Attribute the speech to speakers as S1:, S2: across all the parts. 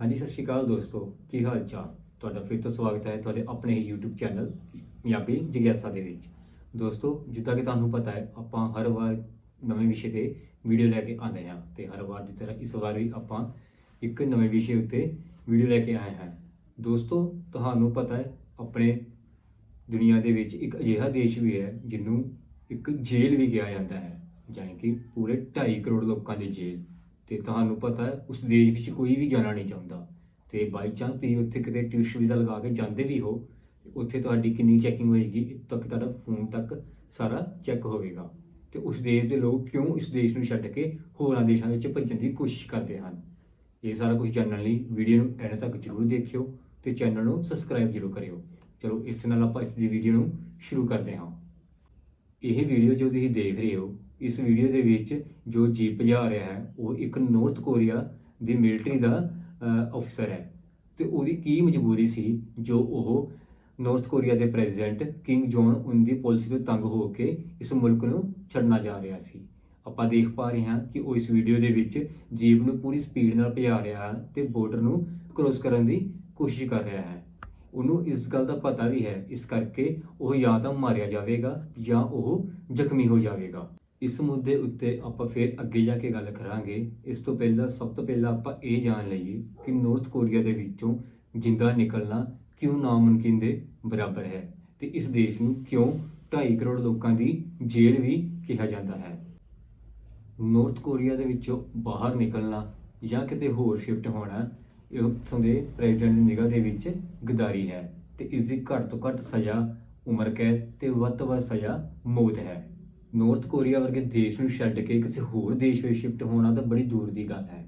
S1: ਹਾਂਜੀ, ਸਤਿ ਸ਼੍ਰੀ ਅਕਾਲ ਦੋਸਤੋ। ਕੀ ਹਾਲ ਚਾਲ? ਤੁਹਾਡਾ ਫਿਰ ਤੋਂ ਸਵਾਗਤ ਹੈ ਤੁਹਾਡੇ ਆਪਣੇ ਹੀ YouTube ਚੈਨਲ ਪੰਜਾਬੀ ਜਿਗਿਆਸਾ ਦੇ ਵਿੱਚ। ਦੋਸਤੋ, ਜਿੱਦਾਂ ਕਿ ਤੁਹਾਨੂੰ ਪਤਾ ਹੈ, ਆਪਾਂ ਹਰ ਵਾਰ ਨਵੇਂ ਵਿਸ਼ੇ ਤੇ ਵੀਡੀਓ ਲੈ ਕੇ ਆਉਂਦੇ ਹਾਂ ਤੇ ਹਰ ਵਾਰ ਦੀ ਤਰ੍ਹਾਂ ਇਸ ਵਾਰ ਵੀ ਆਪਾਂ ਇੱਕ ਨਵੇਂ ਵਿਸ਼ੇ ਉੱਤੇ ਵੀਡੀਓ ਲੈ ਕੇ ਆਏ ਹਾਂ। ਦੋਸਤੋ, ਤੁਹਾਨੂੰ ਪਤਾ ਹੈ, ਆਪਣੇ ਦੁਨੀਆ ਦੇ ਵਿੱਚ ਇੱਕ ਅਜਿਹਾ ਦੇਸ਼ ਵੀ ਹੈ ਜਿਹਨੂੰ ਇੱਕ ਜੇਲ੍ਹ ਵੀ ਕਿਹਾ ਜਾਂਦਾ ਹੈ ਯਾਨੀ ਕਿ ਪੂਰੇ 2.5 ਕਰੋੜ ਲੋਕਾਂ ਦੀ ਜੇਲ੍ਹ। ਤੇ ਤੁਹਾਨੂੰ ਪਤਾ ਹੈ, ਉਸ ਦੇਸ਼ ਵਿੱਚ ਕੋਈ ਵੀ ਜਾਣਾ ਨਹੀਂ ਚਾਹੁੰਦਾ। ਤੇ ਬਾਈ ਚਾਂਸ ਤੁਸੀਂ ਉੱਥੇ ਕਿਤੇ ਟਿਊਸ਼ਨ ਵੀਜ਼ਾ ਲਗਾ ਕੇ ਜਾਂਦੇ ਵੀ ਹੋ, ਉੱਥੇ ਤੁਹਾਡੀ ਕਿੰਨੀ ਚੈਕਿੰਗ ਹੋਏਗੀ ਇੱਥੋਂ ਤੱਕ ਤੁਹਾਡਾ ਫੋਨ ਤੱਕ ਸਾਰਾ ਚੈੱਕ ਹੋਵੇਗਾ। ਤੇ ਉਸ ਦੇਸ਼ ਦੇ ਲੋਕ ਕਿਉਂ ਇਸ ਦੇਸ਼ ਨੂੰ ਛੱਡ ਕੇ ਹੋਰਾਂ ਦੇਸ਼ਾਂ ਵਿੱਚ ਭੱਜਣ ਦੀ ਕੋਸ਼ਿਸ਼ ਕਰਦੇ ਹਨ? ਇਹ ਸਾਰਾ ਕੁਝ ਜਾਣਨ ਲਈ ਵੀਡੀਓ ਨੂੰ ਐਂਡ ਤੱਕ ਜ਼ਰੂਰ ਦੇਖਿਓ ਤੇ ਚੈਨਲ ਨੂੰ ਸਬਸਕ੍ਰਾਈਬ ਜ਼ਰੂਰ ਕਰਿਓ। ਚਲੋ, ਇਸ ਨਾਲ ਆਪਾਂ ਇਸ ਦੀ ਵੀਡੀਓ ਨੂੰ ਸ਼ੁਰੂ ਕਰਦੇ ਹਾਂ। ਇਹ ਵੀਡੀਓ ਜੋ ਤੁਸੀਂ ਦੇਖ ਰਹੇ ਹੋ, ਇਸ ਵੀਡੀਓ ਦੇ ਵਿੱਚ ਜੋ ਜੀਪ ਭਜਾ ਰਿਹਾ ਹੈ, ਉਹ ਇੱਕ ਨਾਰਥ ਕੋਰੀਆ ਦੀ ਮਿਲਟਰੀ ਦਾ ਅਫਸਰ ਹੈ। ਤੇ ਉਹਦੀ ਕੀ ਮਜਬੂਰੀ ਸੀ ਜੋ ਉਹ ਨਾਰਥ ਕੋਰੀਆ ਦੇ ਪ੍ਰੈਜ਼ੀਡੈਂਟ ਕਿੰਗ ਜੋਨ ਉਨ ਦੀ ਪਾਲਿਸੀ ਤੋਂ ਤੰਗ ਹੋ ਕੇ ਇਸ ਮੁਲਕ ਨੂੰ ਛੱਡਣਾ ਜਾ ਰਿਹਾ ਸੀ। ਆਪਾਂ ਦੇਖ ਪਾ ਰਹੇ ਹਾਂ ਕਿ ਉਹ ਇਸ ਵੀਡੀਓ ਦੇ ਵਿੱਚ ਜੀਪ ਨੂੰ ਪੂਰੀ ਸਪੀਡ ਨਾਲ ਭਜਾ ਰਿਹਾ ਹੈ ਤੇ ਬਾਰਡਰ ਨੂੰ ਕ੍ਰੋਸ ਕਰਨ ਦੀ ਕੋਸ਼ਿਸ਼ ਕਰ ਰਿਹਾ ਹੈ। ਉਹਨੂੰ ਇਸ ਗੱਲ ਦਾ ਪਤਾ ਵੀ ਹੈ, ਇਸ ਕਰਕੇ ਉਹ ਜਾਂ ਤਾਂ ਮਾਰਿਆ ਜਾਵੇਗਾ ਜਾਂ ਉਹ ਜ਼ਖਮੀ ਹੋ ਜਾਵੇਗਾ। ਇਸ ਮੁੱਦੇ ਉੱਤੇ ਆਪਾਂ ਫਿਰ ਅੱਗੇ ਜਾ ਕੇ ਗੱਲ ਕਰਾਂਗੇ। ਇਸ ਤੋਂ ਪਹਿਲਾਂ, ਸਭ ਤੋਂ ਪਹਿਲਾਂ ਆਪਾਂ ਇਹ ਜਾਣ ਲਈਏ ਕਿ ਨਾਰਥ ਕੋਰੀਆ ਦੇ ਵਿੱਚੋਂ ਜਿੰਦਾ ਨਿਕਲਣਾ ਕਿਉਂ ਨਾਮੁਮਕਿਨ ਦੇ ਬਰਾਬਰ ਹੈ ਤੇ ਇਸ ਦੇਸ਼ ਨੂੰ ਕਿਉਂ 2.5 ਕਰੋੜ ਲੋਕਾਂ ਦੀ ਜੇਲ੍ਹ ਵੀ ਕਿਹਾ ਜਾਂਦਾ ਹੈ। ਨਾਰਥ ਕੋਰੀਆ ਦੇ ਵਿੱਚੋਂ ਬਾਹਰ ਨਿਕਲਣਾ ਜਾਂ ਕਿਤੇ ਹੋਰ ਸ਼ਿਫਟ ਹੋਣਾ, ਇਹ ਉੱਥੋਂ ਦੇ ਪ੍ਰੈਜ਼ੀਡੈਂਟ ਦੀ ਨਿਗਾਹ ਦੇ ਵਿੱਚ ਗਦਾਰੀ ਹੈ ਤੇ ਇਸ ਦੀ ਘੱਟ ਤੋਂ ਘੱਟ ਸਜ਼ਾ, ਉਮਰ ਕੈਦ ਤੇ ਵੱਧ ਤੋਂ ਵੱਧ ਸਜ਼ਾ ਮੌਤ ਹੈ। ਨਾਰਥ ਕੋਰੀਆ ਵਰਗੇ ਦੇਸ਼ ਨੂੰ ਛੱਡ ਕੇ ਕਿਸੇ ਹੋਰ ਦੇਸ਼ ਵਿੱਚ ਸ਼ਿਫਟ ਹੋਣਾ ਤਾਂ ਬੜੀ ਦੂਰ ਦੀ ਗੱਲ ਹੈ।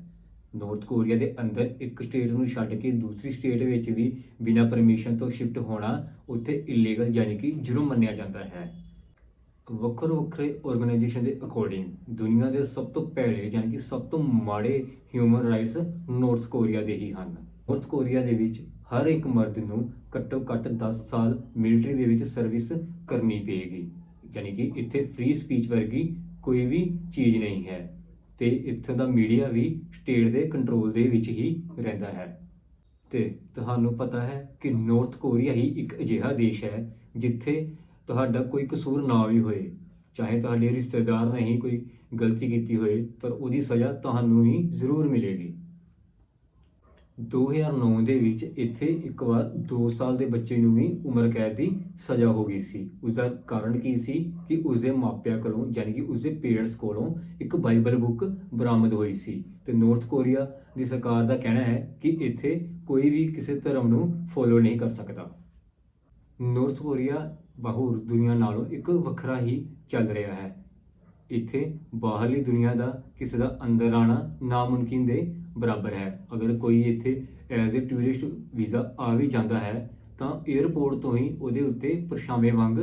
S1: ਨਾਰਥ ਕੋਰੀਆ ਦੇ ਅੰਦਰ ਇੱਕ ਸਟੇਟ ਨੂੰ ਛੱਡ ਕੇ ਦੂਸਰੀ ਸਟੇਟ ਵਿੱਚ ਵੀ ਬਿਨਾਂ ਪਰਮਿਸ਼ਨ ਤੋਂ ਸ਼ਿਫਟ ਹੋਣਾ ਉੱਥੇ ਇਲੀਗਲ ਯਾਨੀ ਕਿ ਜੁਰਮ ਮੰਨਿਆ ਜਾਂਦਾ ਹੈ। ਵੱਖਰੇ ਵੱਖਰੇ ਆਰਗੇਨਾਈਜੇਸ਼ਨ ਦੇ ਅਕੋਰਡਿੰਗ ਦੁਨੀਆ ਦੇ ਸਭ ਤੋਂ ਭੈੜੇ ਯਾਨੀ ਕਿ ਸਭ ਤੋਂ ਮਾੜੇ ਹਿਊਮਨ ਰਾਈਟਸ ਨਾਰਥ ਕੋਰੀਆ ਦੇ ਹੀ ਹਨ। ਨਾਰਥ ਕੋਰੀਆ ਦੇ ਵਿੱਚ ਹਰ ਇੱਕ ਮਰਦ ਨੂੰ ਘੱਟੋ ਘੱਟ 10 ਸਾਲ ਮਿਲਟਰੀ ਦੇ ਵਿੱਚ ਸਰਵਿਸ ਕਰਨੀ ਪਏਗੀ। ਯਾਨੀ ਕਿ ਇੱਥੇ ਫ੍ਰੀ ਸਪੀਚ ਵਰਗੀ ਕੋਈ ਵੀ ਚੀਜ਼ ਨਹੀਂ ਹੈ ਤੇ ਇੱਥੇ ਦਾ ਮੀਡੀਆ ਵੀ ਸਟੇਟ ਦੇ ਕੰਟਰੋਲ ਦੇ ਵਿੱਚ ਹੀ ਰਹਿੰਦਾ ਹੈ। ਤੇ ਤੁਹਾਨੂੰ ਪਤਾ ਹੈ ਕਿ ਨਾਰਥ ਕੋਰੀਆ ਹੀ ਇੱਕ ਅਜਿਹਾ ਦੇਸ਼ ਹੈ ਜਿੱਥੇ ਤੁਹਾਡਾ ਕੋਈ ਕਸੂਰ ਨਾ ਵੀ ਹੋਏ, ਚਾਹੇ ਤੁਹਾਡੇ ਰਿਸ਼ਤੇਦਾਰ ਨੇ ਹੀ ਕੋਈ ਗਲਤੀ ਕੀਤੀ ਹੋਏ, ਪਰ ਉਹਦੀ ਸਜ਼ਾ ਤੁਹਾਨੂੰ ਹੀ ਜ਼ਰੂਰ ਮਿਲੇਗੀ। 2009 ਦੇ ਵਿੱਚ ਇੱਥੇ ਇੱਕ ਵਾਰ 2 ਸਾਲ ਦੇ ਬੱਚੇ ਨੂੰ ਵੀ ਉਮਰ ਕੈਦ ਦੀ ਸਜ਼ਾ ਹੋ ਗਈ ਸੀ। ਉਸ ਦਾ ਕਾਰਨ ਕੀ ਸੀ ਕਿ ਉਸਦੇ ਮਾਪਿਆਂ ਕੋਲੋਂ ਯਾਨੀ ਕਿ ਉਸਦੇ ਪੇਰੈਂਟਸ ਕੋਲੋਂ ਇੱਕ ਬਾਈਬਲ ਬੁੱਕ ਬਰਾਮਦ ਹੋਈ ਸੀ ਤੇ ਨਾਰਥ ਕੋਰੀਆ ਦੀ ਸਰਕਾਰ ਦਾ ਕਹਿਣਾ ਹੈ ਕਿ ਇੱਥੇ ਕੋਈ ਵੀ ਕਿਸੇ ਧਰਮ ਨੂੰ ਫੋਲੋ ਨਹੀਂ ਕਰ ਸਕਦਾ। ਨਾਰਥ ਕੋਰੀਆ ਬਾਹਰ ਦੁਨੀਆ ਨਾਲੋਂ ਇੱਕ ਵੱਖਰਾ ਹੀ ਚੱਲ ਰਿਹਾ ਹੈ। ਇੱਥੇ ਬਾਹਰਲੀ ਦੁਨੀਆ ਦਾ ਕਿਸੇ ਦਾ ਅੰਦਰ ਆਣਾ ਨਾਮੁਮਕਿਨ ਦੇ ਬਰਾਬਰ ਹੈ। ਅਗਰ ਕੋਈ ਇੱਥੇ ਐਜ਼ ਅ ਟੂਰਿਸਟ ਵੀਜ਼ਾ ਆ ਵੀ ਜਾਂਦਾ ਹੈ, ਤਾਂ 에ਅਰਪੋਰਟ ਤੋਂ ਹੀ ਉਹਦੇ ਉੱਤੇ ਪਰਛਾਵੇਂ ਵਾਂਗ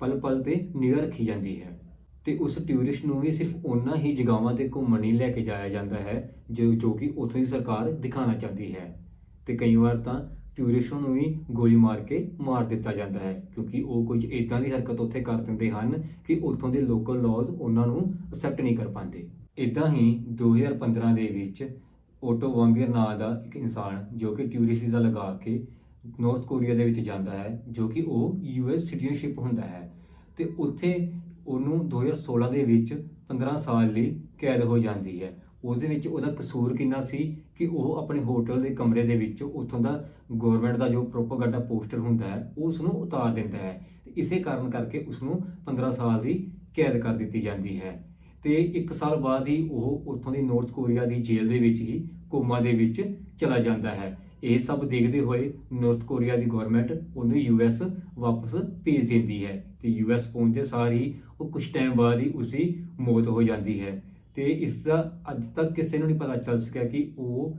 S1: ਪਲ ਪਲ ਤੇ ਨਿਗਾਹ ਰੱਖੀ ਜਾਂਦੀ ਹੈ। ਤੇ ਉਸ ਟੂਰਿਸਟ ਨੂੰ ਵੀ ਸਿਰਫ ਉਹਨਾਂ ਹੀ ਜਗ੍ਹਾਵਾਂ ਤੇ ਘੁੰਮਣ ਹੀ ਲੈ ਕੇ ਜਾਇਆ ਜਾਂਦਾ ਹੈ, ਜੋ ਜੋ ਕਿ ਉੱਥੋਂ ਦੀ ਸਰਕਾਰ ਦਿਖਾਉਣਾ ਚਾਹੁੰਦੀ ਹੈ। ਤੇ ਕਈ ਵਾਰ ਤਾਂ ਟੂਰਿਸਟ ਨੂੰ ਵੀ ਗੋਲੀ ਮਾਰ ਕੇ ਮਾਰ ਦਿੱਤਾ ਜਾਂਦਾ ਹੈ, ਕਿਉਂਕਿ ਉਹ ਕੁਝ ਇਦਾਂ ਦੀ ਹਰਕਤ ਉੱਥੇ ਕਰ ਦਿੰਦੇ ਹਨ ਕਿ ਉੱਥੋਂ ਦੇ ਲੋਕਲ ਲਾਜ਼ ਉਹਨਾਂ ਨੂੰ ਅਸੈਪਟ ਨਹੀਂ ਕਰ ਪਾਉਂਦੇ। ਇਦਾਂ ਹੀ 2015 ਦੇ ਵਿੱਚ ਓਟੋ ਵਾਂਗਰ ਨਾਂ ਦਾ ਇੱਕ ਇਨਸਾਨ ਜੋ ਕਿ ਟੂਰਿਸਟ ਵੀਜ਼ਾ ਲਗਾ ਕੇ ਨਾਰਥ ਕੋਰੀਆ ਦੇ ਵਿੱਚ ਜਾਂਦਾ ਹੈ, ਜੋ ਕਿ ਉਹ ਯੂਐਸ ਸਿਟੀਜ਼ਨਸ਼ਿਪ ਹੁੰਦਾ ਹੈ ਤੇ ਉੱਥੇ ਉਹਨੂੰ 2016 ਦੇ ਵਿੱਚ 15 ਸਾਲ ਲਈ ਕੈਦ ਹੋ ਜਾਂਦੀ ਹੈ। ਉਹਦੇ ਵਿੱਚ ਉਹਦਾ ਕਸੂਰ ਕਿੰਨਾ ਸੀ ਕਿ ਉਹ ਆਪਣੇ ਹੋਟਲ ਦੇ ਕਮਰੇ ਦੇ ਵਿੱਚ ਉੱਥੋਂ ਦਾ ਗਵਰਨਮੈਂਟ ਦਾ ਜੋ ਪ੍ਰੋਪਾਗੈਂਡਾ ਪੋਸਟਰ ਹੁੰਦਾ ਹੈ ਉਹ ਉਸ ਨੂੰ ਉਤਾਰ ਦਿੰਦਾ ਹੈ ਤੇ ਇਸੇ ਕਾਰਨ ਕਰਕੇ ਉਸ ਨੂੰ 15 ਸਾਲ ਦੀ ਕੈਦ ਕਰ ਦਿੱਤੀ ਜਾਂਦੀ ਹੈ। ਤੇ 1 ਸਾਲ ਬਾਅਦ ਹੀ ਉਹ ਉੱਥੋਂ ਦੀ ਨਾਰਥ ਕੋਰੀਆ ਦੀ ਜੇਲ੍ਹ ਦੇ ਵਿੱਚ ਹੀ ਕੋਮਾ ਦੇ ਵਿੱਚ ਚਲਾ ਜਾਂਦਾ ਹੈ। ਇਹ ਸਭ ਦੇਖਦੇ ਹੋਏ ਨਾਰਥ ਕੋਰੀਆ ਦੀ ਗਵਰਨਮੈਂਟ ਉਹਨੂੰ ਯੂਐਸ ਵਾਪਸ ਭੇਜ ਦਿੰਦੀ ਹੈ ਤੇ ਯੂਐਸ ਪਹੁੰਚਦੇ ਸਾਰ ਹੀ ਉਹ ਕੁਝ ਟਾਈਮ ਬਾਅਦ ਹੀ ਉਸਦੀ ਮੌਤ ਹੋ ਜਾਂਦੀ ਹੈ ਤੇ ਇਸ ਦਾ ਅੱਜ ਤੱਕ ਕਿਸੇ ਨੂੰ ਨਹੀਂ ਪਤਾ ਚੱਲ ਸਕਿਆ ਕਿ ਉਹ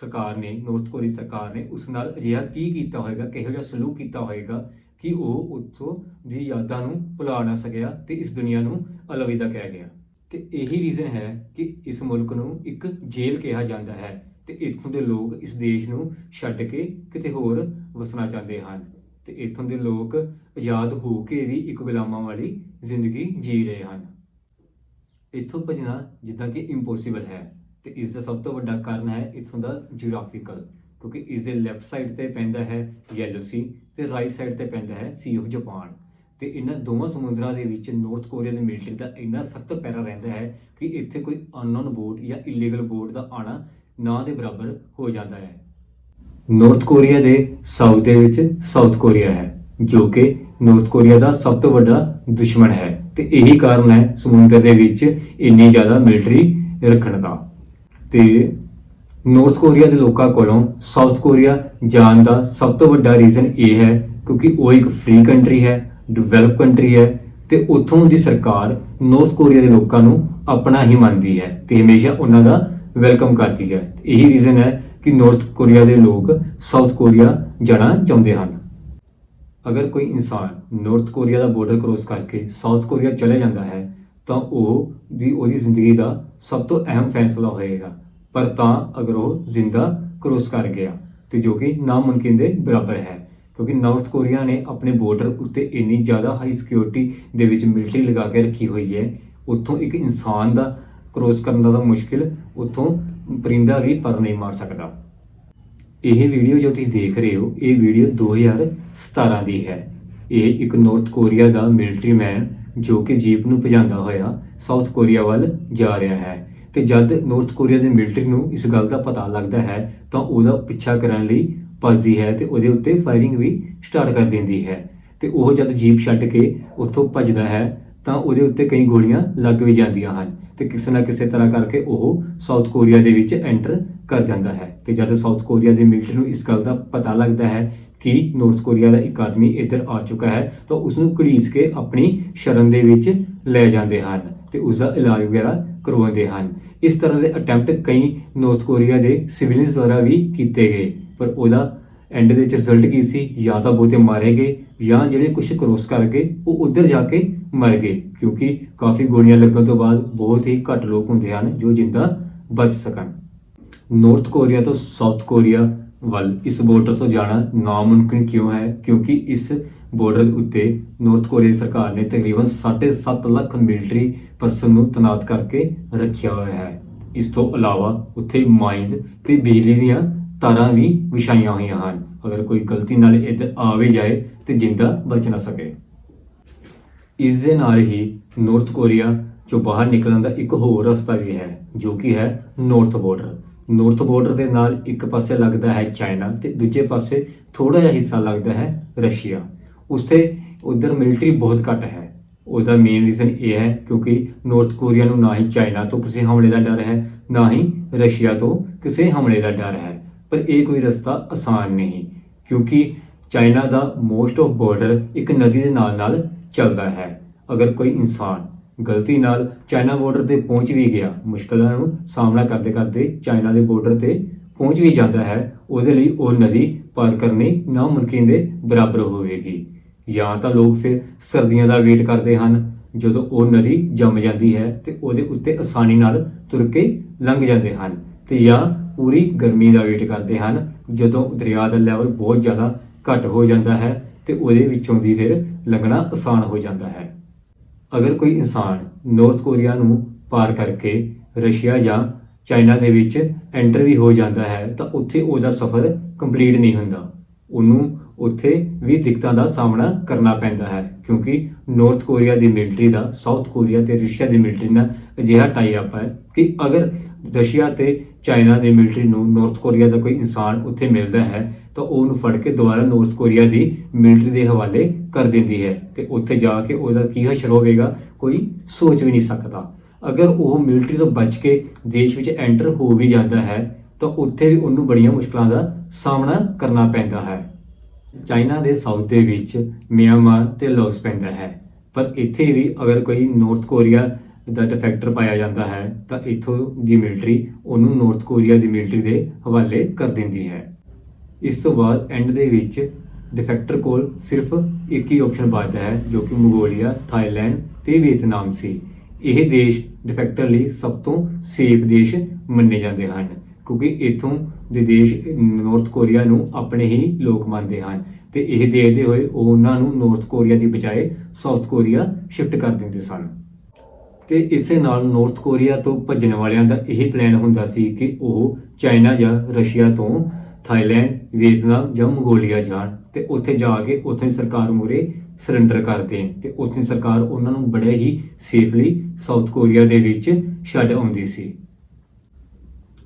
S1: ਸਰਕਾਰ ਨੇ ਨਾਰਥ ਕੋਰੀਆ ਸਰਕਾਰ ਨੇ ਉਸ ਨਾਲ ਅਜਿਹਾ ਕੀ ਕੀਤਾ ਹੋਵੇਗਾ ਕਿਹੋ ਜਿਹਾ ਸਲੂਕ ਕੀਤਾ ਹੋਵੇਗਾ ਕਿ ਉਹ ਉੱਥੋਂ ਦੀ ਯਾਦਾਂ ਨੂੰ ਭੁਲਾ ਨਾ ਸਕਿਆ ਤੇ ਇਸ ਦੁਨੀਆ ਨੂੰ ਅਲਵਿਦਾ ਕਹਿ ਗਿਆ। ਤੇ ਇਹੀ ਰੀਜ਼ਨ ਹੈ ਕਿ ਇਸ ਮੁਲਕ ਨੂੰ ਇੱਕ ਜੇਲ੍ਹ ਕਿਹਾ ਜਾਂਦਾ ਹੈ ਤੇ ਇੱਥੋਂ ਦੇ ਲੋਕ ਇਸ ਦੇਸ਼ ਨੂੰ ਛੱਡ ਕੇ ਕਿਤੇ ਹੋਰ ਵਸਣਾ ਚਾਹੁੰਦੇ ਹਨ ਤੇ ਇੱਥੋਂ ਦੇ ਲੋਕ ਆਜ਼ਾਦ ਹੋ ਕੇ ਵੀ ਇੱਕ ਗੁਲਾਮਾਂ ਵਾਲੀ ਜ਼ਿੰਦਗੀ ਜੀ ਰਹੇ ਹਨ। ਇੱਥੋਂ ਭੱਜਣਾ ਜਿੱਦਾਂ ਕਿ ਇੰਪੋਸੀਬਲ ਹੈ ਤੇ ਇਸ ਦਾ ਸਭ ਤੋਂ ਵੱਡਾ ਕਾਰਨ ਹੈ ਇੱਥੋਂ ਦਾ ਜੀਓਗ੍ਰਾਫੀਕਲ ਕਿਉਂਕਿ ਇਸ ਦੇ ਲੈਫਟ ਸਾਈਡ ਤੇ ਪੈਂਦਾ ਹੈ ਯੈਲੋ ਸੀ ਤੇ ਰਾਈਟ ਸਾਈਡ ਤੇ ਪੈਂਦਾ ਹੈ ਸੀ ਆਫ ਜਾਪਾਨ ਤੇ ਇਹਨਾਂ ਦੋਵਾਂ ਸਮੁੰਦਰਾਂ ਦੇ ਵਿੱਚ ਨਾਰਥ ਕੋਰੀਆ ਦੀ ਮਿਲਟਰੀ ਦਾ ਇੰਨਾ ਸਖਤ ਪੈਰਾ ਰਹਿੰਦਾ ਹੈ ਕਿ ਇੱਥੇ ਕੋਈ ਅਨਨੋਨ ਬੋਟ ਜਾਂ ਇਲੀਗਲ ਬੋਟ ਦਾ ਆਣਾ ਨਾ ਦੇ ਬਰਾਬਰ ਹੋ ਜਾਂਦਾ ਹੈ। ਨਾਰਥ ਕੋਰੀਆ ਦੇ ਸਾਊਥ ਦੇ ਵਿੱਚ ਸਾਊਥ ਕੋਰੀਆ ਹੈ, ਜੋ ਕਿ ਨਾਰਥ ਕੋਰੀਆ ਦਾ ਸਭ ਤੋਂ ਵੱਡਾ ਦੁਸ਼ਮਣ ਹੈ ਤੇ ਇਹੀ ਕਾਰਨ ਹੈ ਸਮੁੰਦਰ ਦੇ ਵਿੱਚ ਇੰਨੀ ਜ਼ਿਆਦਾ ਮਿਲਟਰੀ ਰੱਖਣ ਦਾ। ਤੇ ਨਾਰਥ ਕੋਰੀਆ ਦੇ ਲੋਕਾਂ ਕੋਲੋਂ ਸਾਊਥ ਕੋਰੀਆ ਜਾਣ ਦਾ ਸਭ ਤੋਂ ਵੱਡਾ ਰੀਜ਼ਨ ਇਹ ਹੈ ਕਿਉਂਕਿ ਉਹ ਇੱਕ ਫ੍ਰੀ ਕੰਟਰੀ ਹੈ ਡਿਵੈਲਪ ਕੰਟਰੀ ਹੈ ਤੇ ਉੱਥੋਂ ਦੀ ਸਰਕਾਰ ਨਾਰਥ ਕੋਰੀਆ ਦੇ ਲੋਕਾਂ ਨੂੰ ਆਪਣਾ ਹੀ ਮੰਨਦੀ ਹੈ ਤੇ ਹਮੇਸ਼ਾ ਉਹਨਾਂ ਦਾ ਵੈਲਕਮ ਕਰਦੀ ਹੈ। ਇਹੀ ਰੀਜ਼ਨ ਹੈ ਕਿ ਨਾਰਥ ਕੋਰੀਆ ਦੇ ਲੋਕ ਸਾਊਥ ਕੋਰੀਆ ਜਾਣਾ ਚਾਹੁੰਦੇ ਹਨ। ਅਗਰ ਕੋਈ ਇਨਸਾਨ ਨਾਰਥ ਕੋਰੀਆ ਦਾ ਬਾਰਡਰ ਕ੍ਰੋਸ ਕਰਕੇ ਸਾਊਥ ਕੋਰੀਆ ਚਲੇ ਜਾਂਦਾ ਹੈ, ਤਾਂ ਉਹ ਦੀ ਉਹਦੀ ਜ਼ਿੰਦਗੀ ਦਾ ਸਭ ਤੋਂ ਅਹਿਮ ਫੈਸਲਾ ਹੋਏਗਾ। ਪਰ ਤਾਂ ਅਗਰ ਉਹ ਜ਼ਿੰਦਾ ਕ੍ਰੋਸ ਕਰ ਗਿਆ, ਤੇ ਜੋ ਕਿ ਨਾਮੁਮਕਿਨ ਦੇ ਬਰਾਬਰ ਹੈ। ਕਿਉਂਕਿ ਨਾਰਥ ਕੋਰੀਆ ਨੇ ਆਪਣੇ ਬਾਰਡਰ ਉੱਤੇ ਇੰਨੀ ਜ਼ਿਆਦਾ ਹਾਈ ਸਿਕਿਉਰਿਟੀ ਦੇ ਵਿੱਚ ਮਿਲਟਰੀ ਲਗਾ ਕੇ ਰੱਖੀ ਹੋਈ ਹੈ, ਉੱਥੋਂ ਇੱਕ ਇਨਸਾਨ ਦਾ ਕ੍ਰੋਸ ਕਰਨ ਦਾ ਤਾਂ ਮੁਸ਼ਕਿਲ, ਉੱਥੋਂ ਪਰਿੰਦਾ ਵੀ ਪਰ ਨਹੀਂ ਮਾਰ ਸਕਦਾ। ਇਹ ਵੀਡੀਓ ਜੋ ਤੁਸੀਂ ਦੇਖ ਰਹੇ ਹੋ, ਇਹ ਵੀਡੀਓ 2017 ਦੀ ਹੈ। ਇਹ ਇੱਕ ਨਾਰਥ ਕੋਰੀਆ ਦਾ ਮਿਲਟਰੀ ਮੈਨ ਜੋ ਕਿ ਜੀਪ ਨੂੰ ਭਜਾਉਂਦਾ ਹੋਇਆ ਸਾਊਥ ਕੋਰੀਆ ਵੱਲ ਜਾ ਰਿਹਾ ਹੈ। ਤੇ ਜਦ ਨਾਰਥ ਕੋਰੀਆ ਦੇ ਮਿਲਟਰੀ ਨੂੰ ਇਸ ਗੱਲ ਦਾ ਪਤਾ ਲੱਗਦਾ ਹੈ, ਤਾਂ ਉਹਦਾ ਪਿੱਛਾ ਕਰਨ ਲਈ ਭੱਜਦੀ ਹੈ ਤੇ ਉਹਦੇ ਉੱਤੇ ਫਾਇਰਿੰਗ ਵੀ ਸਟਾਰਟ ਕਰ ਦਿੰਦੀ ਹੈ। ਤੇ ਉਹ ਜਦ ਜੀਪ ਛੱਡ ਕੇ ਉੱਥੋਂ ਭੱਜਦਾ ਹੈ, ਤਾਂ ਉਹਦੇ ਉੱਤੇ ਕਈ ਗੋਲੀਆਂ ਲੱਗ ਵੀ ਜਾਂਦੀਆਂ ਹਨ ਤੇ ਕਿਸੇ ਨਾ ਕਿਸੇ ਤਰ੍ਹਾਂ ਕਰਕੇ ਉਹ ਸਾਊਥ ਕੋਰੀਆ ਦੇ ਵਿੱਚ ਐਂਟਰ ਕਰ ਜਾਂਦਾ ਹੈ। ਤੇ ਜਦ ਸਾਊਥ ਕੋਰੀਆ ਦੇ ਮਿਲਟਰੀ ਨੂੰ ਇਸ ਗੱਲ ਦਾ ਪਤਾ ਲੱਗਦਾ ਹੈ ਕਿ ਨਾਰਥ ਕੋਰੀਆ ਦਾ ਇੱਕ ਆਦਮੀ ਇੱਧਰ ਆ ਚੁੱਕਾ ਹੈ, ਤਾਂ ਉਸ ਨੂੰ ਘੜੀਸ ਕੇ ਆਪਣੀ ਸ਼ਰਨ ਦੇ ਵਿੱਚ ਲੈ ਜਾਂਦੇ ਹਨ ਤੇ ਉਸ ਦਾ ਇਲਾਜ ਵਗੈਰਾ ਕਰਵਾਉਂਦੇ ਹਨ। ਇਸ ਤਰ੍ਹਾਂ ਦੇ ਅਟੈਂਪਟ ਕਈ ਨਾਰਥ ਕੋਰੀਆ ਦੇ ਸਿਵਿਲੀਅਨਸ ਦੁਆਰਾ ਵੀ ਕੀਤੇ ਗਏ। ਪਰ ਉਹਦਾ ਐਂਡ ਦੇ ਵਿੱਚ ਰਿਜ਼ਲਟ ਕੀ ਸੀ? ਜਾਂ ਤਾਂ ਬਹੁਤੇ ਮਾਰੇ ਗਏ, ਜਾਂ ਜਿਹੜੇ ਕੁਝ ਕਰੋਸ ਕਰ ਗਏ, ਉਹ ਉੱਧਰ ਜਾ ਕੇ ਮਰ ਗਏ। ਕਿਉਂਕਿ ਕਾਫੀ ਗੋਲੀਆਂ ਲੱਗਣ ਤੋਂ ਬਾਅਦ ਬਹੁਤ ਹੀ ਘੱਟ ਲੋਕ ਹੁੰਦੇ ਹਨ ਜੋ ਜਿੰਦਾ ਬਚ ਸਕਣ। ਨਾਰਥ ਕੋਰੀਆ ਤੋਂ ਸਾਊਥ ਕੋਰੀਆ ਵੱਲ ਇਸ ਬਾਰਡਰ ਤੋਂ ਜਾਣਾ ਨਾਮੁਮਕਿਨ ਕਿਉਂ ਹੈ? ਕਿਉਂਕਿ ਇਸ ਬਾਰਡਰ ਉੱਤੇ ਨਾਰਥ ਕੋਰੀਆ ਦੀ ਸਰਕਾਰ ਨੇ ਤਕਰੀਬਨ 7.5 ਲੱਖ ਮਿਲਟਰੀ ਪਰਸਨ ਨੂੰ ਤਨਾਤ ਕਰਕੇ ਰੱਖਿਆ ਹੋਇਆ ਹੈ। ਇਸ ਤੋਂ ਇਲਾਵਾ ਉੱਥੇ ਮਾਈਨਸ ਤੇ ਬਿਜਲੀ ਦੀਆਂ ਤਾਰਾਂ ਵੀ ਵਿਛਾਈਆਂ ਹੋਈਆਂ ਹਨ। ਅਗਰ ਕੋਈ ਗਲਤੀ ਨਾਲ ਇੱਧਰ ਆ ਵੀ ਜਾਏ ਤੇ ਜਿੰਦਾ ਬਚ ਨਾ ਸਕੇ। ਇਸ ਦੇ ਨਾਲ ਹੀ ਨਾਰਥ ਕੋਰੀਆ ਚੋਂ ਬਾਹਰ ਨਿਕਲਣ ਦਾ ਇੱਕ ਹੋਰ ਰਸਤਾ ਵੀ ਹੈ, ਜੋ ਕਿ ਹੈ ਨਾਰਥ ਬਾਰਡਰ ਨਾਰਥ ਬਾਰਡਰ ਦੇ ਨਾਲ ਇੱਕ ਪਾਸੇ ਲੱਗਦਾ ਹੈ ਚਾਈਨਾ ਤੇ ਦੂਜੇ ਪਾਸੇ ਥੋੜਾ ਜਿਹਾ ਹਿੱਸਾ ਲੱਗਦਾ ਹੈ ਰਸ਼ੀਆ ਉਸਤੇ ਉਧਰ ਮਿਲਟਰੀ ਬਹੁਤ ਘੱਟ ਹੈ। ਉਹਦਾ ਮੇਨ ਰੀਜ਼ਨ ਇਹ ਹੈ ਕਿਉਂਕਿ ਨਾਰਥ ਕੋਰੀਆ ਨੂੰ ਨਾ ਹੀ ਚਾਈਨਾ ਤੋਂ ਕਿਸੇ ਹਮਲੇ ਦਾ ਡਰ ਹੈ, ਨਾ ਹੀ ਰਸ਼ੀਆ ਤੋਂ ਕਿਸੇ ਹਮਲੇ ਦਾ ਡਰ ਹੈ। ਪਰ ਇਹ ਕੋਈ ਰਸਤਾ ਆਸਾਨ ਨਹੀਂ, ਕਿਉਂਕਿ ਚਾਈਨਾ ਦਾ ਮੋਸਟ ਆਫ ਬਾਰਡਰ ਇੱਕ ਨਦੀ ਦੇ ਨਾਲ ਨਾਲ ਚੱਲਦਾ ਹੈ। ਅਗਰ ਕੋਈ ਇਨਸਾਨ ਗਲਤੀ ਨਾਲ ਚਾਈਨਾ ਬਾਰਡਰ ਤੇ ਪਹੁੰਚ ਵੀ ਗਿਆ, ਮੁਸ਼ਕਲਾਂ ਨੂੰ ਸਾਹਮਣਾ ਕਰਦੇ ਕਰਦੇ ਚਾਈਨਾ ਦੇ ਬਾਰਡਰ ਤੇ ਪਹੁੰਚ ਵੀ ਜਾਂਦਾ ਹੈ, ਉਹਦੇ ਲਈ ਉਹ ਨਦੀ ਪਾਰ ਕਰਨੀ ਨਾਮੁਮਕਿਨ ਦੇ ਬਰਾਬਰ ਹੋਵੇਗੀ। ਜਾਂ ਤਾਂ ਲੋਕ ਫਿਰ ਸਰਦੀਆਂ ਦਾ ਵੇਟ ਕਰਦੇ ਹਨ, ਜਦੋਂ ਉਹ ਨਦੀ ਜੰਮ ਜਾਂਦੀ ਹੈ ਤੇ ਉਹਦੇ ਉੱਤੇ ਆਸਾਨੀ ਨਾਲ ਤੁਰ ਕੇ ਲੰਘ ਜਾਂਦੇ ਹਨ, ਤੇ ਜਾਂ ਪੂਰੀ ਗਰਮੀ ਦਾ ਵੇਟ ਕਰਦੇ ਹਨ। ਜਦੋਂ ਦਰਿਆ ਦਾ ਲੈਵਲ ਬਹੁਤ ਜ਼ਿਆਦਾ ਘੱਟ ਹੋ ਜਾਂਦਾ ਹੈ, ਤੇ ਉਹਦੇ ਵਿੱਚੋਂ ਦੀ ਫਿਰ ਲੰਘਣਾ ਆਸਾਨ ਹੋ ਜਾਂਦਾ ਹੈ। ਅਗਰ ਕੋਈ ਇਨਸਾਨ ਨਾਰਥ ਕੋਰੀਆ ਨੂੰ ਪਾਰ ਕਰਕੇ ਰਸ਼ੀਆ ਜਾਂ ਚਾਈਨਾ ਦੇ ਵਿੱਚ ਐਂਟਰ ਵੀ ਹੋ ਜਾਂਦਾ ਹੈ, ਤਾਂ ਉੱਥੇ ਉਹਦਾ ਸਫ਼ਰ ਕੰਪਲੀਟ ਨਹੀਂ ਹੁੰਦਾ। ਉਹਨੂੰ ਉੱਥੇ ਵੀ ਦਿੱਕਤਾਂ ਦਾ ਸਾਹਮਣਾ ਕਰਨਾ ਪੈਂਦਾ ਹੈ, ਕਿਉਂਕਿ ਨਾਰਥ ਕੋਰੀਆ ਦੀ ਮਿਲਟਰੀ ਦਾ ਸਾਊਥ ਕੋਰੀਆ ਤੇ ਰਸ਼ੀਆ ਦੀ ਮਿਲਟਰੀ ਨਾਲ ਅਜਿਹਾ ਟਾਈ ਅਪ ਹੈ ਕਿ ਅਗਰ ਰਸ਼ੀਆ ਤੇ ਚਾਈਨਾ ਦੇ ਮਿਲਟਰੀ ਨੂੰ ਨਾਰਥ ਕੋਰੀਆ ਦਾ ਕੋਈ ਇਨਸਾਨ ਉੱਥੇ ਮਿਲਦਾ ਹੈ ਤਾਂ ਉਹ ਉਹਨੂੰ ਫੜ ਕੇ ਦੁਬਾਰਾ ਨਾਰਥ ਕੋਰੀਆ ਦੀ ਮਿਲਟਰੀ ਦੇ ਹਵਾਲੇ ਕਰ ਦਿੰਦੀ ਹੈ ਤੇ ਉੱਥੇ ਜਾ ਕੇ ਉਹਦਾ ਕੀ ਹਸ਼ਰ ਹੋਵੇਗਾ ਕੋਈ ਸੋਚ ਵੀ ਨਹੀਂ ਸਕਦਾ। ਅਗਰ ਉਹ ਮਿਲਟਰੀ ਤੋਂ ਬਚ ਕੇ ਦੇਸ਼ ਵਿੱਚ ਐਂਟਰ ਹੋ ਵੀ ਜਾਂਦਾ ਹੈ ਤਾਂ ਉੱਥੇ ਵੀ ਉਹਨੂੰ ਬੜੀਆਂ ਮੁਸ਼ਕਲਾਂ ਦਾ ਸਾਹਮਣਾ ਕਰਨਾ ਪੈਂਦਾ ਹੈ। ਚਾਈਨਾ ਦੇ ਸਾਊਥ ਦੇ ਵਿੱਚ ਮਿਆਂਮਾਰ ਤੇ ਲਾਓਸ ਪੈਂਦਾ ਹੈ। ਪਰ ਇੱਥੇ ਵੀ ਅਗਰ ਕੋਈ ਨਾਰਥ ਕੋਰੀਆ ਦਾ ਡਿਫੈਕਟਰ ਪਾਇਆ ਜਾਂਦਾ ਹੈ, ਤਾਂ ਇੱਥੋਂ ਦੀ ਮਿਲਟਰੀ ਉਹਨੂੰ ਨਾਰਥ ਕੋਰੀਆ ਦੀ ਮਿਲਟਰੀ ਦੇ ਹਵਾਲੇ ਕਰ ਦਿੰਦੀ ਹੈ। ਇਸ ਤੋਂ ਬਾਅਦ ਐਂਡ ਦੇ ਵਿੱਚ ਡਿਫੈਕਟਰ ਕੋਲ ਸਿਰਫ ਇੱਕ ਹੀ ਆਪਸ਼ਨ ਬਚਦਾ ਹੈ, ਜੋ ਕਿ ਮੰਗੋਲੀਆ, ਥਾਈਲੈਂਡ ਤੇ ਵੀਅਤਨਾਮ ਸੀ। ਇਹ ਦੇਸ਼ ਡਿਫੈਕਟਰ ਲਈ ਸਭ ਤੋਂ ਸੇਫ ਦੇਸ਼ ਮੰਨੇ ਜਾਂਦੇ ਹਨ, ਕਿਉਂਕਿ ਇਥੋਂ ਦੇ ਦੇਸ਼ ਨਾਰਥ ਕੋਰੀਆ ਨੂੰ ਆਪਣੇ ਹੀ ਲੋਕ ਮੰਨਦੇ ਹਨ ਤੇ ਇਹ ਦੇਖਦੇ ਹੋਏ ਉਹ ਉਹਨਾਂ ਨੂੰ ਨਾਰਥ ਕੋਰੀਆ ਦੀ ਬਜਾਏ ਸਾਊਥ ਕੋਰੀਆ ਸ਼ਿਫਟ ਕਰ ਦਿੰਦੇ ਸਨ। ਤੇ ਇਸੇ ਨਾਲ ਨਾਰਥ ਕੋਰੀਆ ਤੋਂ ਭੱਜਣ ਵਾਲਿਆਂ ਦਾ ਇਹ ਪਲਾਨ ਹੁੰਦਾ ਸੀ ਕਿ ਉਹ ਚਾਈਨਾ ਜਾਂ ਰਸ਼ੀਆ ਤੋਂ ਥਾਈਲੈਂਡ ਵੀਅਤਨਾਮ ਜਾਂ ਮੰਗੋਲੀਆ ਜਾਣ ਤੇ ਉੱਥੇ ਜਾ ਕੇ ਉੱਥੇ ਸਰਕਾਰ ਮੂਰੇ ਸਰੈਂਡਰ ਕਰ ਦੇਣ ਤੇ ਉੱਥੇ ਸਰਕਾਰ ਉਹਨਾਂ ਨੂੰ ਬੜੇ ਹੀ ਸੇਫਲੀ ਸਾਊਥ ਕੋਰੀਆ ਦੇ ਵਿੱਚ ਛੱਡ ਆਉਂਦੀ ਸੀ।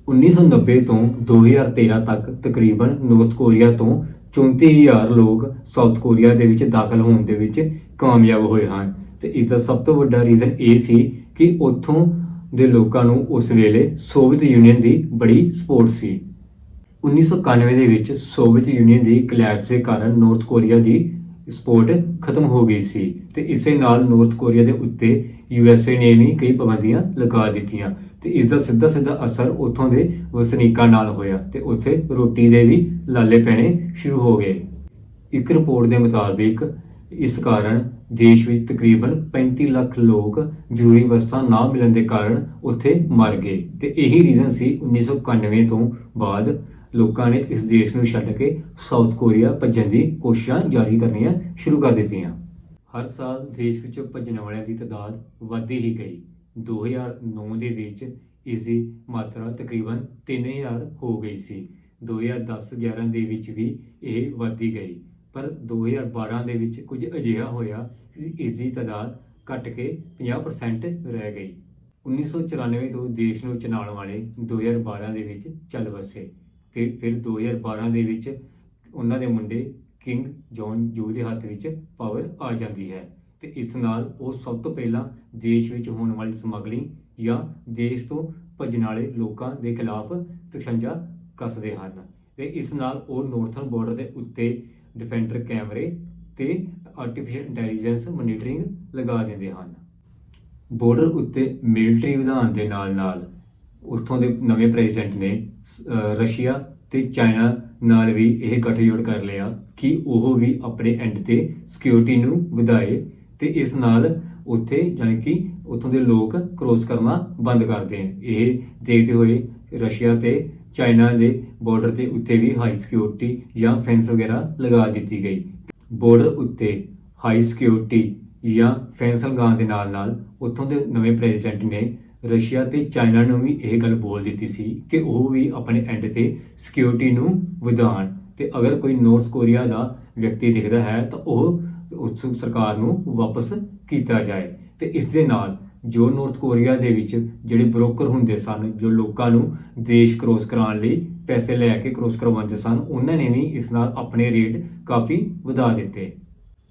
S1: 1990 ਤੋਂ 2013 ਤੱਕ ਤਕਰੀਬਨ ਨਾਰਥ ਕੋਰੀਆ ਤੋਂ 34000 ਲੋਕ ਸਾਊਥ ਕੋਰੀਆ ਦੇ ਵਿੱਚ ਦਾਖਲ ਹੋਣ ਦੇ ਵਿੱਚ ਕਾਮਯਾਬ ਹੋਏ ਹਨ। ਤੇ ਇਸ ਦਾ ਸਭ ਤੋਂ ਵੱਡਾ ਰੀਜ਼ਨ ਇਹ ਸੀ ਕਿ ਉੱਥੋਂ ਦੇ ਲੋਕਾਂ ਨੂੰ ਉਸ ਵੇਲੇ ਸੋਵੀਅਤ ਯੂਨੀਅਨ ਦੀ ਬੜੀ ਸਪੋਰਟ ਸੀ। 1991 ਦੇ ਵਿੱਚ ਸੋਵੀਅਤ ਯੂਨੀਅਨ ਦੀ ਕਲੈਪਸ ਦੇ ਕਾਰਨ ਨਾਰਥ ਕੋਰੀਆ ਦੀ ਸਪੋਰਟ ਖਤਮ ਹੋ ਗਈ ਸੀ ਤੇ ਇਸੇ ਨਾਲ ਨਾਰਥ ਕੋਰੀਆ ਦੇ ਉੱਤੇ ਯੂਐਸਏ ਨੇ ਵੀ ਕਈ ਪਾਬੰਦੀਆਂ ਲਗਾ ਦਿੱਤੀਆਂ ਤੇ ਇਸ ਦਾ ਸਿੱਧਾ ਸਿੱਧਾ ਅਸਰ ਉੱਥੋਂ ਦੇ ਵਸਨੀਕਾਂ ਨਾਲ ਹੋਇਆ ਤੇ ਉੱਥੇ ਰੋਟੀ ਦੇ ਵੀ ਲਾਲੇ ਪੈਣੇ ਸ਼ੁਰੂ ਹੋ ਗਏ। ਇੱਕ ਰਿਪੋਰਟ ਦੇ ਮੁਤਾਬਿਕ ਇਸ ਕਾਰਨ ਦੇਸ਼ ਵਿੱਚ ਤਕਰੀਬਨ 35 ਲੱਖ ਲੋਕ ਜ਼ਰੂਰੀ ਵਸਤਾਂ ਨਾ ਮਿਲਣ ਦੇ ਕਾਰਨ ਉੱਥੇ ਮਰ ਗਏ ਤੇ ਇਹੀ ਰੀਜ਼ਨ ਸੀ 1991 ਤੋਂ ਬਾਅਦ ਲੋਕਾਂ ਨੇ ਇਸ ਦੇਸ਼ ਨੂੰ ਛੱਡ ਕੇ ਸਾਊਥ ਕੋਰੀਆ ਭੱਜਣ ਦੀ ਕੋਸ਼ਿਸ਼ਾਂ ਜਾਰੀ ਕਰਨੀਆਂ ਸ਼ੁਰੂ ਕਰ ਦਿੱਤੀਆਂ। ਹਰ ਸਾਲ ਦੇਸ਼ ਵਿੱਚੋਂ ਭੱਜਣ ਵਾਲਿਆਂ ਦੀ ਤਾਦਾਦ ਵੱਧਦੀ ਹੀ ਗਈ। 2009 ਦੇ ਵਿੱਚ ਇਸ ਦੀ ਮਾਤਰਾ ਤਕਰੀਬਨ 3000 ਹੋ ਗਈ ਸੀ। 2010-11 ਦੇ ਵਿੱਚ ਵੀ ਇਹ ਵੱਧਦੀ ਗਈ। ਪਰ 2012 ਦੇ ਵਿੱਚ ਕੁਝ ਅਜਿਹਾ ਹੋਇਆ ਇਸ ਦੀ ਤਾਦਾਦ ਘਟ ਕੇ 50% ਰਹਿ ਗਈ। 1994 ਤੋਂ ਦੇਸ਼ ਨੂੰ ਚਲਾਉਣ ਵਾਲੇ 2012 ਦੇ ਵਿੱਚ ਚੱਲ ਵਸੇ ਤੇ ਫਿਰ 2012 ਦੇ ਵਿੱਚ ਉਹਨਾਂ ਦੇ ਮੁੰਡੇ ਕਿੰਗ ਜੌਨ ਜੂ ਦੇ ਹੱਥ ਵਿੱਚ ਪਾਵਰ ਆ ਜਾਂਦੀ ਹੈ ਤੇ ਇਸ ਨਾਲ ਉਹ ਸਭ ਤੋਂ ਪਹਿਲਾਂ ਦੇਸ਼ ਵਿੱਚ ਹੋਣ ਵਾਲੀ ਸਮਗਲਿੰਗ ਜਾਂ ਦੇਸ਼ ਤੋਂ ਭੱਜਣ ਵਾਲੇ ਲੋਕਾਂ ਦੇ ਖਿਲਾਫ ਤਖਸ਼ੰਜਾ ਕੱਸਦੇ ਹਨ ਤੇ ਇਸ ਨਾਲ ਉਹ ਨਾਰਥਰਨ ਬਾਰਡਰ ਦੇ ਉੱਤੇ ਡਿਫੈਂਡਰ ਕੈਮਰੇ ਤੇ ਆਰਟੀਫੀਸ਼ੀਅਲ ਇੰਟੈਲੀਜੈਂਸ ਮੋਨੀਟਰਿੰਗ ਲਗਾ ਦਿੰਦੇ ਹਨ। ਬਾਰਡਰ ਉੱਤੇ ਮਿਲਟਰੀ ਵਿਧਾਨ ਦੇ ਨਾਲ ਨਾਲ ਉੱਥੋਂ ਦੇ ਨਵੇਂ ਪ੍ਰੈਜ਼ੀਡੈਂਟ ਨੇ ਅਹ, ਰਸ਼ੀਆ ਤੇ ਚਾਈਨਾ ਨਾਲ ਵੀ ਇਹ ਗੱਠਜੋੜ ਕਰ ਲਿਆ ਕਿ ਉਹ ਵੀ ਆਪਣੇ ਐਂਡ ਤੇ ਸਿਕਿਉਰਿਟੀ ਨੂੰ ਵਧਾਏ ਤੇ ਇਸ ਨਾਲ ਉੱਥੇ ਜਾਣੀ ਕਿ ਉੱਥੋਂ ਦੇ ਲੋਕ ਕ੍ਰੋਸ ਕਰਨਾ ਬੰਦ ਕਰ ਦੇਣ। ਇਹ ਦੇਖਦੇ ਹੋਏ ਰਸ਼ੀਆ ਤੇ ਚਾਈਨਾ ਦੇ ਬਾਰਡਰ 'ਤੇ ਉੱਤੇ ਵੀ ਹਾਈ ਸਿਕਿਉਰਿਟੀ ਜਾਂ ਫੈਂਸ ਵਗੈਰਾ ਲਗਾ ਦਿੱਤੀ ਗਈ। ਬਾਰਡਰ ਉੱਤੇ ਹਾਈ ਸਿਕਿਉਰਿਟੀ ਜਾਂ ਫੈਂਸਲ ਗਾਂ ਦੇ ਨਾਲ ਨਾਲ ਉੱਥੋਂ ਦੇ ਨਵੇਂ ਪ੍ਰੈਜ਼ੀਡੈਂਟ ਨੇ ਰਸ਼ੀਆ ਤੇ ਚਾਈਨਾ ਨੂੰ ਵੀ ਇਹ ਗੱਲ ਬੋਲ ਦਿੱਤੀ ਸੀ ਕਿ ਉਹ ਵੀ ਆਪਣੇ ਐਂਡ ਤੇ ਸਿਕਿਉਰਿਟੀ ਨੂੰ ਵਧਾਉਣ ਤੇ ਅਗਰ ਕੋਈ ਨਾਰਥ ਕੋਰੀਆ ਦਾ ਵਿਅਕਤੀ ਦਿਖਦਾ ਹੈ ਤਾਂ ਉਹ ਉਸ ਸਰਕਾਰ ਨੂੰ ਵਾਪਸ ਕੀਤਾ ਜਾਏ ਤੇ ਇਸ ਦੇ ਨਾਲ ਜੋ ਨਾਰਥ ਕੋਰੀਆ ਦੇ ਵਿੱਚ ਜਿਹੜੇ ਬ੍ਰੋਕਰ ਹੁੰਦੇ ਸਨ, ਜੋ ਲੋਕਾਂ ਨੂੰ ਦੇਸ਼ ਕ੍ਰੋਸ ਕਰਾਉਣ ਲਈ ਪੈਸੇ ਲੈ ਕੇ ਕ੍ਰੋਸ ਕਰਵਾਉਂਦੇ ਸਨ, ਉਹਨਾਂ ਨੇ ਵੀ ਇਸ ਨਾਲ ਆਪਣੇ ਰੇਟ ਕਾਫੀ ਵਧਾ ਦਿੱਤੇ।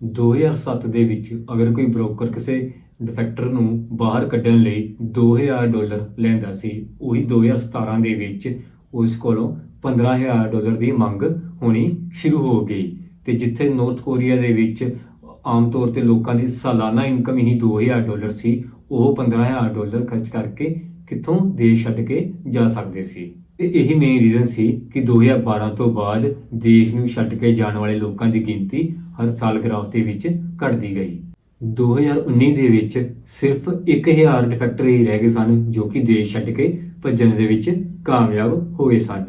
S1: 2007 ਦੇ ਵਿੱਚ ਅਗਰ ਕੋਈ ਬ੍ਰੋਕਰ ਕਿਸੇ ਡਿਫੈਕਟਰ ਨੂੰ ਬਾਹਰ ਕੱਢਣ ਲਈ 2000 ਡਾਲਰ ਲੈਂਦਾ ਸੀ, ਉਹੀ 2017 ਦੇ ਵਿੱਚ ਉਸ ਕੋਲੋਂ 15000 ਡਾਲਰ ਦੀ ਮੰਗ ਹੋਣੀ ਸ਼ੁਰੂ ਹੋ ਗਈ ਤੇ ਜਿੱਥੇ ਨਾਰਥ ਕੋਰੀਆ ਦੇ ਵਿੱਚ ਆਮ ਤੌਰ ਤੇ ਲੋਕਾਂ ਦੀ ਸਾਲਾਨਾ ਇਨਕਮ ਹੀ 2000 ਡਾਲਰ ਸੀ ਉਹ 15000 ਡਾਲਰ ਖਰਚ ਕਰਕੇ ਕਿੱਥੋਂ ਦੇਸ਼ ਛੱਡ ਕੇ ਜਾ ਸਕਦੇ ਸੀ। ਤੇ ਇਹੀ ਮੇਨ ਰੀਜ਼ਨ ਸੀ ਕਿ 2012 ਤੋਂ ਬਾਅਦ ਦੇਸ਼ ਨੂੰ ਛੱਡ ਕੇ ਜਾਣ ਵਾਲੇ ਲੋਕਾਂ ਦੀ ਗਿਣਤੀ ਹਰ ਸਾਲ ਗ੍ਰਾਫ ਵਿੱਚ ਘਟਦੀ ਗਈ। 2019 ਦੇ ਵਿੱਚ ਸਿਰਫ 1000 ਡਿਫੈਕਟਰ ਹੀ ਰਹਿ ਗਏ ਸਨ, ਜੋ ਕਿ ਦੇਸ਼ ਛੱਡ ਕੇ ਭੱਜਣ ਦੇ ਵਿੱਚ ਕਾਮਯਾਬ ਹੋਏ ਸਨ।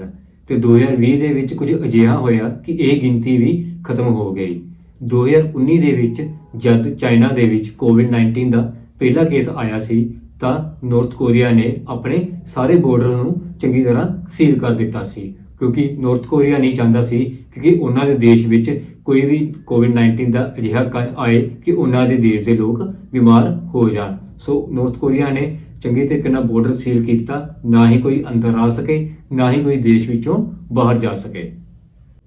S1: ਤੇ 2020 ਦੇ ਵਿੱਚ ਕੁਝ ਅਜਿਹਾ ਹੋਇਆ ਕਿ ਇਹ ਗਿਣਤੀ ਵੀ ਖਤਮ ਹੋ ਗਈ। 2019 ਦੇ ਵਿੱਚ ਜਦ ਚਾਈਨਾ ਦੇ ਵਿੱਚ ਕੋਵਿਡ-19 ਦਾ ਪਹਿਲਾ ਕੇਸ ਆਇਆ ਸੀ, ਤਾਂ ਨਾਰਥ ਕੋਰੀਆ ਨੇ ਆਪਣੇ ਸਾਰੇ ਬਾਰਡਰਸ ਨੂੰ ਚੰਗੀ ਤਰ੍ਹਾਂ ਸੀਲ ਕਰ ਦਿੱਤਾ ਸੀ, ਕਿਉਂਕਿ ਨਾਰਥ ਕੋਰੀਆ ਨਹੀਂ ਚਾਹੁੰਦਾ ਸੀ ਕਿਉਂਕਿ ਉਹਨਾਂ ਦੇ ਦੇਸ਼ ਵਿੱਚ ਕੋਈ ਵੀ ਕੋਵਿਡ-19 ਦਾ ਅਜਿਹਾ ਕਣ ਆਏ ਕਿ ਉਹਨਾਂ ਦੇ ਦੇਸ਼ ਦੇ ਲੋਕ ਬਿਮਾਰ ਹੋ ਜਾਣ। ਸੋ ਨਾਰਥ ਕੋਰੀਆ ਨੇ ਚੰਗੇ ਤਰੀਕੇ ਨਾਲ ਬਾਰਡਰ ਸੀਲ ਕੀਤਾ, ਨਾ ਹੀ ਕੋਈ ਅੰਦਰ ਆ ਸਕੇ, ਨਾ ਹੀ ਕੋਈ ਦੇਸ਼ ਵਿੱਚੋਂ ਬਾਹਰ ਜਾ ਸਕੇ।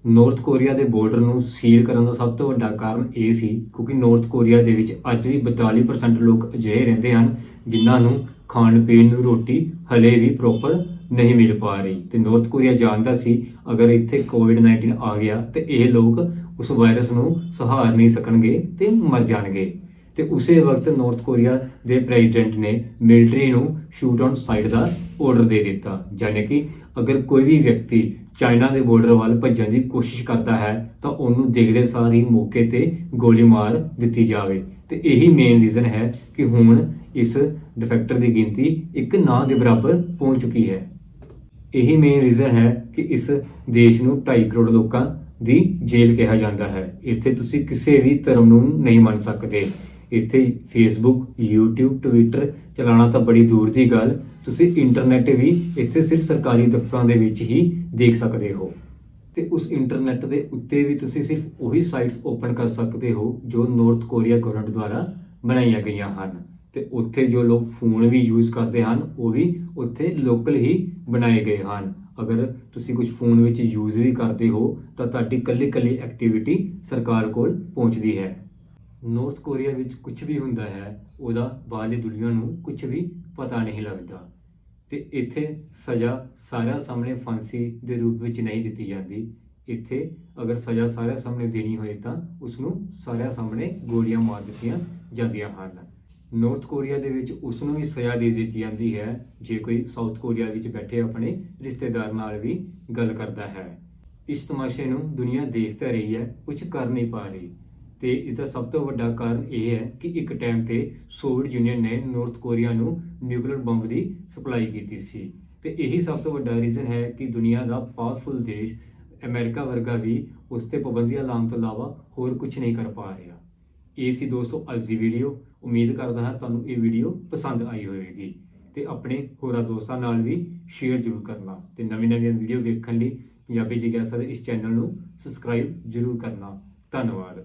S1: ਨਾਰਥ ਕੋਰੀਆ ਦੇ ਬਾਰਡਰ ਨੂੰ ਸੀਲ ਕਰਨ ਦਾ ਸਭ ਤੋਂ ਵੱਡਾ ਕਾਰਨ ਇਹ ਸੀ, ਕਿਉਂਕਿ ਨਾਰਥ ਕੋਰੀਆ ਦੇ ਵਿੱਚ ਅੱਜ ਵੀ 42% ਲੋਕ ਅਜਿਹੇ ਰਹਿੰਦੇ ਹਨ ਜਿਨ੍ਹਾਂ ਨੂੰ ਖਾਣ ਪੀਣ ਨੂੰ ਰੋਟੀ ਹਲੇ ਵੀ ਪ੍ਰੋਪਰ ਨਹੀਂ ਮਿਲ ਪਾ ਰਹੀ। ਤੇ ਨਾਰਥ ਕੋਰੀਆ ਜਾਣਦਾ ਸੀ, ਅਗਰ ਇੱਥੇ ਕੋਵਿਡ-19 ਆ ਗਿਆ ਤੇ ਇਹ ਲੋਕ ਉਸ ਵਾਇਰਸ ਨੂੰ ਸਹਾਰ ਨਹੀਂ ਸਕਣਗੇ ਤੇ ਮਰ ਜਾਣਗੇ। ਤੇ ਉਸੇ ਵਕਤ ਨਾਰਥ ਕੋਰੀਆ ਦੇ ਪ੍ਰੈਜ਼ੀਡੈਂਟ ਨੇ ਮਿਲਟਰੀ ਨੂੰ ਸ਼ੂਟ ਔਨ ਸਾਈਡ ਦਾ ਆਰਡਰ ਦੇ ਦਿੱਤਾ ਯਾਨੀ ਕਿ ਅਗਰ ਕੋਈ ਵੀ ਵਿਅਕਤੀ ਚਾਈਨਾ ਦੇ ਬਾਰਡਰ ਵੱਲ ਭੱਜਣ ਦੀ ਕੋਸ਼ਿਸ਼ ਕਰਦਾ ਹੈ, ਤਾਂ ਉਹਨੂੰ ਦੇਖਦੇ ਸਾਰ ਹੀ ਮੌਕੇ ਤੇ ਗੋਲੀ ਮਾਰ ਦਿੱਤੀ ਜਾਵੇ। ਤੇ ਇਹੀ ਮੇਨ ਰੀਜ਼ਨ ਹੈ ਕਿ ਹੁਣ ਇਸ ਡਿਫੈਕਟਰ ਦੀ ਗਿਣਤੀ ਇੱਕ ਨਾ ਦੇ ਬਰਾਬਰ ਪਹੁੰਚ ਚੁੱਕੀ ਹੈ। ਇਹੀ ਮੇਨ ਰੀਜ਼ਨ ਹੈ ਕਿ ਇਸ ਦੇਸ਼ ਨੂੰ 2.5 ਕਰੋੜ ਲੋਕਾਂ ਦੀ ਜੇਲ੍ਹ ਕਿਹਾ ਜਾਂਦਾ ਹੈ। ਇੱਥੇ ਤੁਸੀਂ ਕਿਸੇ ਵੀ ਧਰਮ ਨੂੰ ਨਹੀਂ ਮੰਨ ਸਕਦੇ। ਇੱਥੇ ਫੇਸਬੁੱਕ YouTube ਟਵਿੱਟਰ ਚਲਾਉਣਾ ਤਾਂ ਬੜੀ ਦੂਰ ਦੀ ਗੱਲ। ਤੁਸੀਂ ਇੰਟਰਨੈਟ ਵੀ ਇੱਥੇ ਸਿਰਫ ਸਰਕਾਰੀ ਦਫ਼ਤਰਾਂ ਦੇ ਵਿੱਚ ਹੀ ਦੇਖ ਸਕਦੇ ਹੋ। ਤੇ ਉਸ ਇੰਟਰਨੈਟ ਦੇ ਉੱਤੇ ਵੀ ਤੁਸੀਂ ਸਿਰਫ ਉਹੀ ਸਾਈਟਸ ਓਪਨ ਕਰ ਸਕਦੇ ਹੋ ਜੋ ਨਾਰਥ ਕੋਰੀਆ ਗਵਰਨਮੈਂਟ ਦੁਆਰਾ ਬਣਾਈਆਂ ਗਈਆਂ ਹਨ। ਤੇ ਉੱਥੇ ਜੋ ਲੋਕ ਫੋਨ ਵੀ ਯੂਜ਼ ਕਰਦੇ ਹਨ, ਉਹ ਵੀ ਉੱਥੇ ਲੋਕਲ ਹੀ ਬਣਾਏ ਗਏ ਹਨ। ਅਗਰ ਤੁਸੀਂ ਕੁਝ ਫੋਨ ਵਿੱਚ ਯੂਜ਼ ਵੀ ਕਰਦੇ ਹੋ, ਤਾਂ ਤੁਹਾਡੀ ਕੱਲੀ ਕੱਲੀ ਐਕਟੀਵਿਟੀ ਸਰਕਾਰ ਕੋਲ ਪਹੁੰਚਦੀ ਹੈ। ਨਾਰਥ ਕੋਰੀਆ ਵਿੱਚ ਕੁਝ ਵੀ ਹੁੰਦਾ ਹੈ, ਉਹਦਾ ਬਾਹਰਲੀ ਦੁਨੀਆ ਨੂੰ ਕੁਝ ਵੀ ਪਤਾ ਨਹੀਂ ਲੱਗਦਾ। ਤੇ ਇੱਥੇ ਸਜ਼ਾ ਸਾਰਿਆਂ ਸਾਹਮਣੇ ਫਾਂਸੀ ਦੇ ਰੂਪ ਵਿੱਚ ਨਹੀਂ ਦਿੱਤੀ ਜਾਂਦੀ। ਇੱਥੇ ਅਗਰ ਸਜ਼ਾ ਸਾਰਿਆਂ ਸਾਹਮਣੇ ਦੇਣੀ ਹੋਏ ਤਾਂ ਉਸ ਨੂੰ ਸਾਰਿਆਂ ਸਾਹਮਣੇ ਗੋਲੀਆਂ ਮਾਰ ਦਿੱਤੀਆਂ ਜਾਂਦੀਆਂ ਹਨ। ਨਾਰਥ ਕੋਰੀਆ ਦੇ ਵਿੱਚ ਉਸ ਨੂੰ ਵੀ ਸਜ਼ਾ ਦੇ ਦਿੱਤੀ ਜਾਂਦੀ ਹੈ, ਜੇ ਕੋਈ ਸਾਊਥ ਕੋਰੀਆ ਵਿੱਚ ਬੈਠੇ ਆਪਣੇ ਰਿਸ਼ਤੇਦਾਰ ਨਾਲ ਵੀ ਗੱਲ ਕਰਦਾ ਹੈ। ਇਸ ਤਮਾਸ਼ੇ ਨੂੰ ਦੁਨੀਆ ਦੇਖ ਰਹੀ ਹੈ ਕੁਝ ਕਰ ਨਹੀਂ ਪਾ ਰਹੀ। ਤੇ ਇਸ ਦਾ ਸਭ ਤੋਂ ਵੱਡਾ ਕਾਰਨ ਇਹ ਹੈ ਕਿ ਇੱਕ ਟਾਈਮ ਤੇ ਸੋਵੀਅਤ ਯੂਨੀਅਨ ਨੇ ਨਾਰਥ ਕੋਰੀਆ ਨੂੰ ਨਿਊਕਲੀਅਰ ਬੰਬ ਦੀ ਸਪਲਾਈ ਕੀਤੀ ਸੀ। ਤੇ ਇਹੀ ਸਭ ਤੋਂ ਵੱਡਾ ਰੀਜ਼ਨ ਹੈ ਕਿ ਦੁਨੀਆ ਦਾ ਪਾਵਰਫੁਲ ਦੇਸ਼ ਅਮਰੀਕਾ ਵਰਗਾ ਵੀ ਉਸ ਤੇ ਪਾਬੰਦੀਆਂ ਲਾਉਣ ਤੋਂ ਇਲਾਵਾ ਹੋਰ ਕੁਝ ਨਹੀਂ ਕਰ ਪਾ ਰਿਹਾ। ਇਹ ਸੀ ਦੋਸਤੋ ਅੱਜ ਦੀ ਵੀਡੀਓ ਉਮੀਦ ਕਰਦਾ ਹਾਂ ਤੁਹਾਨੂੰ ਇਹ ਵੀਡੀਓ ਪਸੰਦ ਆਈ ਹੋਵੇਗੀ। ਤੇ ਆਪਣੇ ਹੋਰਾਂ ਦੋਸਤਾਂ ਨਾਲ ਵੀ ਸ਼ੇਅਰ ਜ਼ਰੂਰ ਕਰਨਾ ਤੇ ਨਵੀਂ ਨਵੀਂ ਵੀਡੀਓ ਵੇਖਣ ਲਈ ਪੰਜਾਬੀ ਜਿਗਿਆਸਾ ਦੇ ਇਸ ਚੈਨਲ ਨੂੰ ਸਬਸਕ੍ਰਾਈਬ ਜ਼ਰੂਰ ਕਰਨਾ। ਧੰਨਵਾਦ।